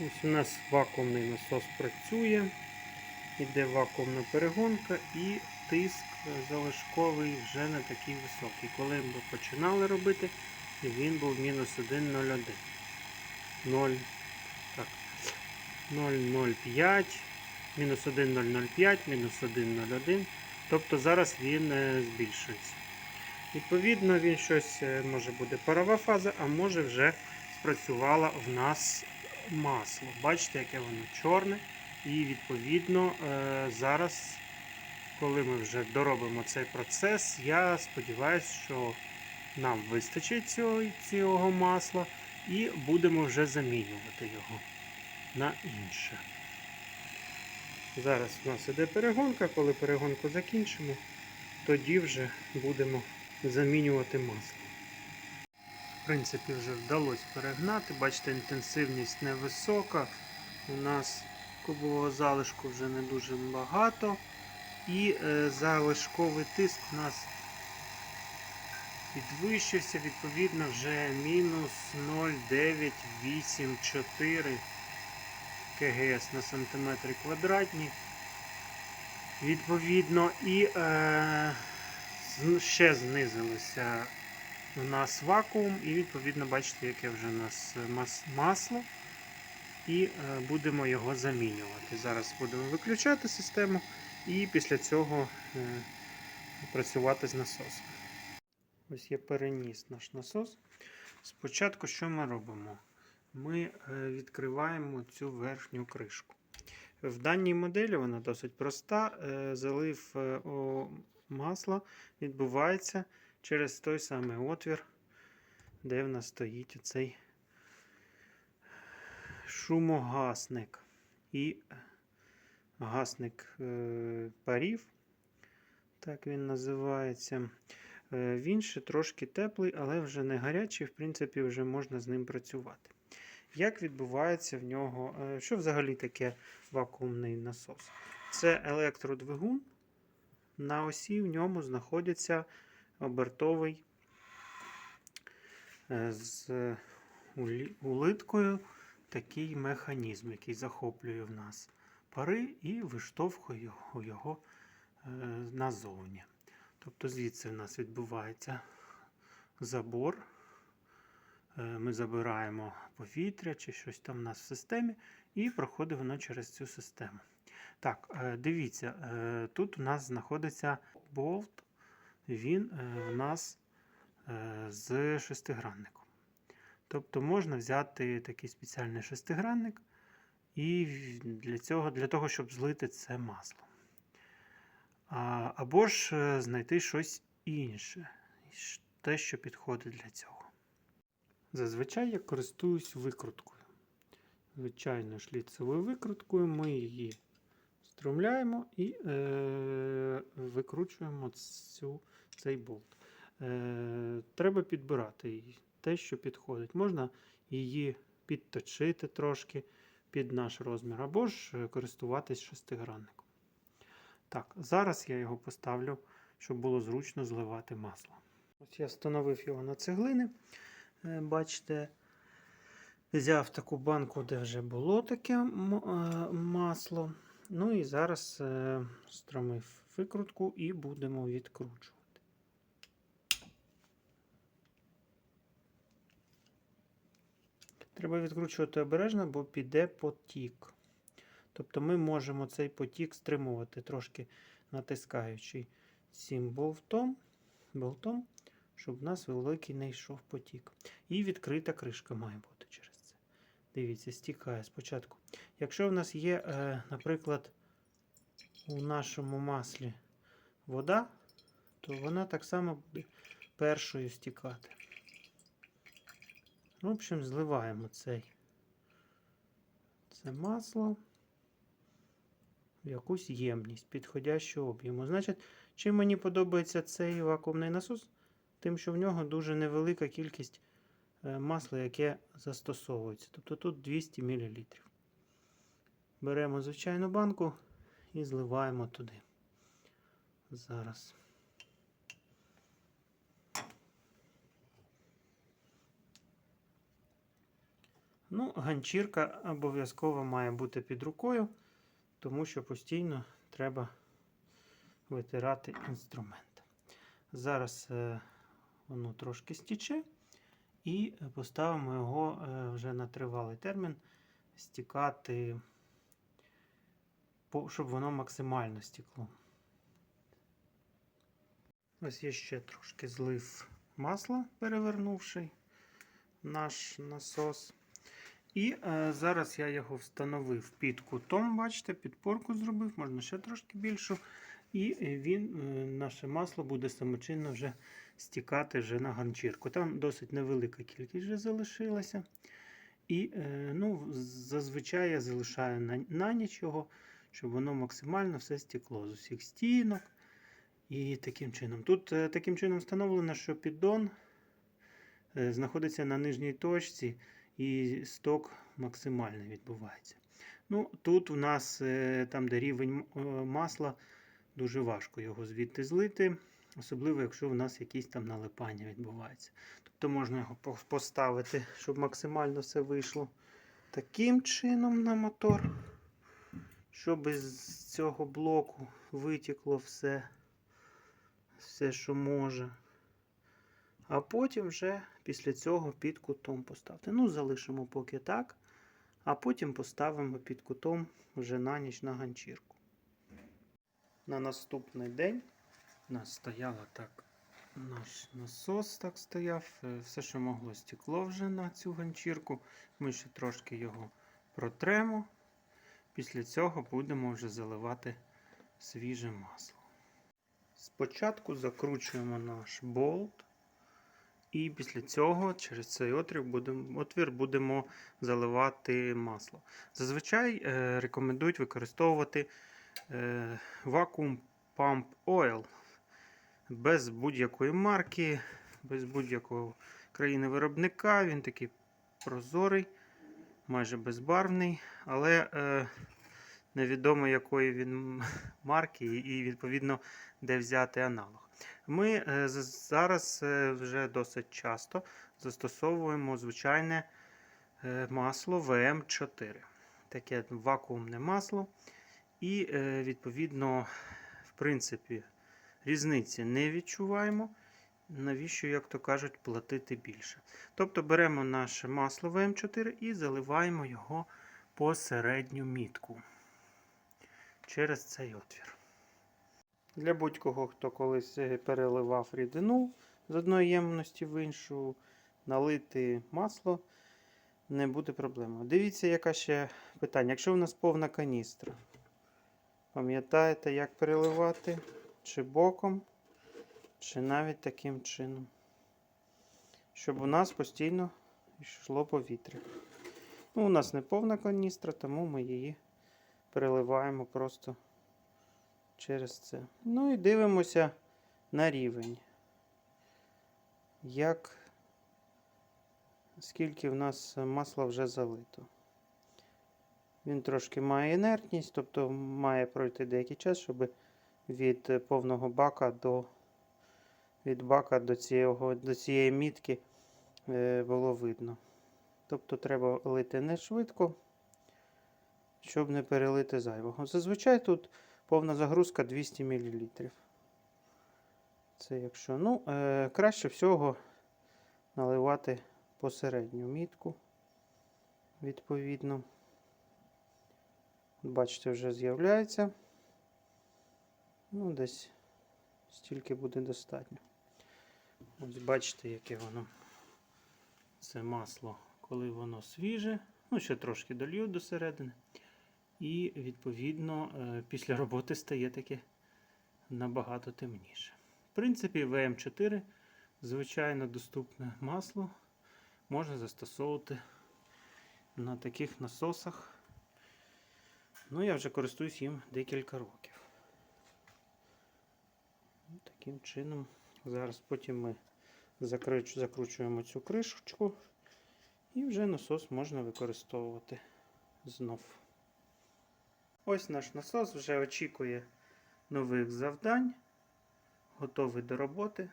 Ось у нас вакуумний насос працює, іде вакуумна перегонка і тиск залишковий вже не такий високий. Коли ми починали робити, він був мінус 1,01. 0, так, 0,05, мінус 1,005, мінус 1,01. Тобто зараз він е, збільшується. Відповідно, він щось е, може буде парова фаза, а може вже спрацювало в нас масло. Бачите, яке воно чорне. І відповідно е, зараз, коли ми вже доробимо цей процес, я сподіваюся, що нам вистачить цього, цього масла і будемо вже замінювати його на інше. Зараз у нас іде перегонка, коли перегонку закінчимо, тоді вже будемо замінювати масло. В принципі, вже вдалося перегнати. Бачите, інтенсивність невисока. У нас кубового залишку вже не дуже багато. І е, залишковий тиск у нас підвищився, відповідно, вже мінус 0,984 КГС на сантиметри квадратні. Відповідно, і е, ще знизилося у нас вакуум, і відповідно бачите, яке вже у нас мас- масло. І е, будемо його замінювати. Зараз будемо виключати систему і після цього е, працювати з насосом. Ось я переніс наш насос. Спочатку що ми робимо? Ми е, відкриваємо цю верхню кришку. В даній моделі вона досить проста. Е, Залив е, масла відбувається через той самий отвір, де в нас стоїть цей шумогасник і гасник е, парів. Так він називається. Е, Він ще трошки теплий, але вже не гарячий, в принципі, вже можна з ним працювати. Як відбувається в нього, е, що взагалі таке вакуумний насос? Це електродвигун. На осі в ньому знаходиться обертовий е, з улиткою такий механізм, який захоплює в нас пари і виштовхує його, е, назовні. Тобто звідси в нас відбувається забор. Е, Ми забираємо повітря чи щось там в нас в системі, і проходить воно через цю систему. Так, дивіться, тут у нас знаходиться болт, він е, у нас е, з шестигранником. Тобто можна взяти такий спеціальний шестигранник і для цього, для того, щоб злити це масло. Або ж е, знайти щось інше, те, що підходить для цього. Зазвичай я користуюсь викруткою. Звичайно, шліцевою викруткою ми її струмляємо і е, викручуємо цю, цей болт. Е, треба підбирати те, що підходить. Можна її підточити трошки під наш розмір, або ж е, користуватись шестигранником. Так, зараз я його поставлю, щоб було зручно зливати масло. Ось я встановив його на цеглини. Е, Бачите, взяв таку банку, де вже було таке е, масло. Ну і зараз е, стромив викрутку і будемо відкручувати. Треба відкручувати обережно, бо піде потік. Тобто ми можемо цей потік стримувати, трошки натискаючи цим болтом, болтом, щоб в нас великий не йшов потік. І відкрита кришка має бути. Дивіться, стікає спочатку. Якщо в нас є, е, наприклад, у нашому маслі вода, то вона так само буде першою стікати. В общем, зливаємо цей, це масло в якусь ємність підходящого об'єму. Значить, чим мені подобається цей вакуумний насос, тим, що в нього дуже невелика кількість е, масла, яке застосовується. Тобто тут 200 мл. Беремо звичайну банку і зливаємо туди. Зараз. Ну, ганчірка обов'язково має бути під рукою, тому що постійно треба витирати інструмент. Зараз е, воно трошки стіче, і поставимо його е, вже на тривалий термін стікати, щоб воно максимально стікло. Ось є ще трошки злив масла, перевернувши наш насос. І е, зараз я його встановив під кутом, бачите, підпорку зробив, можна ще трошки більшу. І е, він, е, наше масло буде самочинно вже стікати вже на ганчірку. Там досить невелика кількість вже залишилася. І е, ну, зазвичай я залишаю на, на ніч його, щоб воно максимально все стекло з усіх стінок. І таким чином. Тут таким чином встановлено, що піддон знаходиться на нижній точці і сток максимальний відбувається. Ну, Тут у нас, там, де рівень масла, дуже важко його звідти злити, особливо, якщо у нас якісь там налипання відбувається. Тобто можна його поставити, щоб максимально все вийшло таким чином на мотор, щоб з цього блоку витікло все, все, що може. А потім вже після цього під кутом поставити. Ну, залишимо поки так, а потім поставимо під кутом вже на ніч на ганчірку. На наступний день у нас стояло так. Наш насос так стояв. е, Все, що могло, стекло вже на цю ганчірку. Ми ще трошки його протремо. Після цього будемо вже заливати свіже масло. Спочатку закручуємо наш болт. І після цього через цей отвір будемо, отвір будемо заливати масло. Зазвичай е, рекомендують використовувати Vacuum Pump Oil без будь-якої марки, без будь-якого країни виробника. Він такий прозорий, майже безбарвний, але е, невідомо якої він марки і відповідно де взяти аналог. Ми е, зараз е, вже досить часто застосовуємо звичайне е, масло ВМ4. Таке вакуумне масло. І, е, відповідно, в принципі, різниці не відчуваємо. Навіщо, як то кажуть, платити більше. Тобто беремо наше масло ВМ4 і заливаємо його по середню мітку через цей отвір. Для будь-кого, хто колись е, переливав рідину з одної ємності в іншу, налити масло не буде проблеми. Дивіться, яке ще питання. Якщо у нас повна каністра, пам'ятаєте, як переливати? Чи боком, чи навіть таким чином, щоб у нас постійно йшло повітря. Ну, у нас не повна каністра, тому ми її переливаємо просто через це. Ну і дивимося на рівень. Як скільки в нас масла вже залито. Він трошки має інертність, тобто має пройти деякий час, щоб від повного бака до від бака до, цього, до цієї мітки е, було видно. Тобто треба лити не швидко, щоб не перелити зайвого. Зазвичай тут повна загрузка 200 мл. Це якщо. Ну, е, краще всього наливати посередню мітку, відповідно. Бачите, вже з'являється. Ну, десь стільки буде достатньо. Ось бачите, яке воно це масло, коли воно свіже. Ну, ще трошки долью до середини. І, відповідно, е, після роботи стає таке набагато темніше. В принципі, ВМ4 звичайно доступне масло можна застосовувати на таких насосах. Ну, я вже користуюсь їм декілька років. Ну, Таким чином, зараз потім ми закручуємо цю кришечку і вже насос можна використовувати знов. Ось наш насос вже очікує нових завдань, готовий до роботи.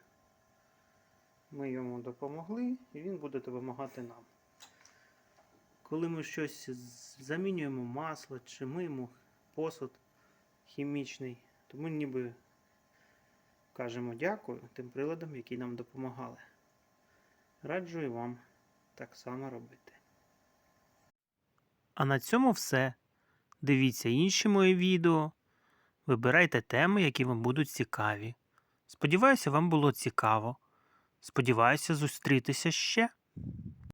Ми йому допомогли і він буде допомагати нам. Коли ми щось замінюємо масло чи миємо посуд хімічний, то ми ніби кажемо дякую тим приладам, які нам допомагали. Раджу і вам так само робити. А на цьому все. Дивіться інші мої відео. Вибирайте теми, які вам будуть цікаві. Сподіваюся, вам було цікаво. Сподіваюся зустрітися ще.